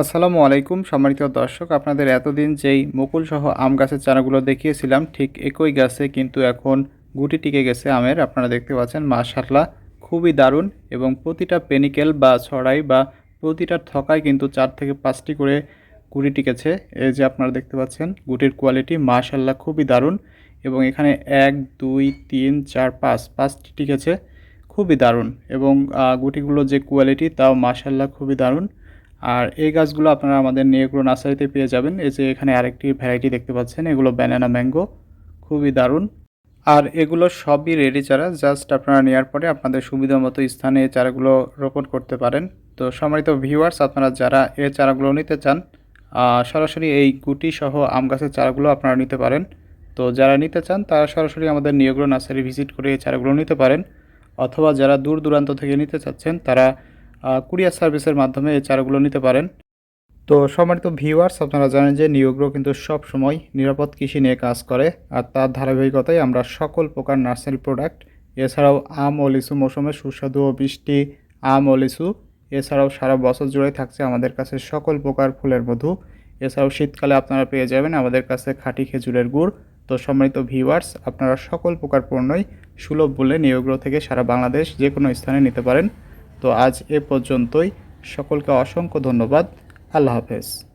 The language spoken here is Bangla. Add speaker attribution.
Speaker 1: আসসালামু আলাইকুম, সম্মানিত দর্শক। আপনাদের এতদিন যেই মুকুল সহ আম গাছের চারাগুলো দেখিয়েছিলাম, ঠিক একই গাছে কিন্তু এখন গুটি টিকে গেছে আমের। আপনারা দেখতে পাচ্ছেন মাশাল্লাহ খুবই দারুণ এবং প্রতিটা পেনিকেল বা ছড়াই বা প্রতিটা থকায় কিন্তু চার থেকে পাঁচটি করে গুটি টিকেছে। এই যে আপনারা দেখতে পাচ্ছেন, গুটির কোয়ালিটি মাশাল্লাহ খুবই দারুণ এবং এখানে এক, দুই, তিন, চার, পাঁচ, পাঁচটি টিকেছে। খুবই দারুণ এবং গুটিগুলোর যে কোয়ালিটি তাও মাশাল্লাহ খুবই দারুণ। আর এই গাছগুলো আপনারা আমাদের নিয়েগ্রো নার্সারিতে পেয়ে যাবেন। এই যে এখানে আরেকটি ভ্যারাইটি দেখতে পাচ্ছেন, এগুলো ব্যানানা ম্যাঙ্গো খুবই দারুণ। আর এগুলো সবই রেডি চারা জাস্ট আপনারা নেওয়ার পরে আপনাদের সুবিধা মতো স্থানে এই চারাগুলো রোপণ করতে পারেন। তো সম্মানিত ভিউয়ার্স আপনারা যারা এই চারাগুলো নিতে চান সরাসরি এই গুটি সহ আম গাছের চারাগুলো আপনারা নিতে পারেন। তো যারা নিতে চান, তারা সরাসরি আমাদের নিয়োগ্র নার্সারি ভিজিট করে এই চারাগুলো নিতে পারেন। অথবা যারা দূর দূরান্ত থেকে নিতে চাচ্ছেন, তারা কুরিয়ার সার্ভিসের মাধ্যমে এই চারাগুলো নিতে পারেন। তো সম্মানিত ভিউয়ার্স, আপনারা জানেন যে নিয়োগ্র কিন্তু সব সময় নিরাপদ কৃষি নিয়ে কাজ করে আর তার ধারাবাহিকতায় আমরা সকল প্রকার নার্সারি প্রোডাক্ট, এছাড়াও আম ও লিচু মৌসুমে সুস্বাদু ও বৃষ্টি আম ও লিচু, এছাড়াও সারা বছর জুড়ে থাকছে আমাদের কাছে সকল প্রকার ফুলের মধু। এছাড়াও শীতকালে আপনারা পেয়ে যাবেন আমাদের কাছে খাঁটি খেজুরের গুড়। তো সম্মানিত ভিউয়ার্স, আপনারা সকল প্রকার পণ্যই সুলভ মূল্যে নিয়োগ্র থেকে সারা বাংলাদেশ যে কোনো স্থানে নিতে পারেন। তো আজ এ পর্যন্তই। সকলকে অসংখ্য ধন্যবাদ। আল্লাহ হাফেজ।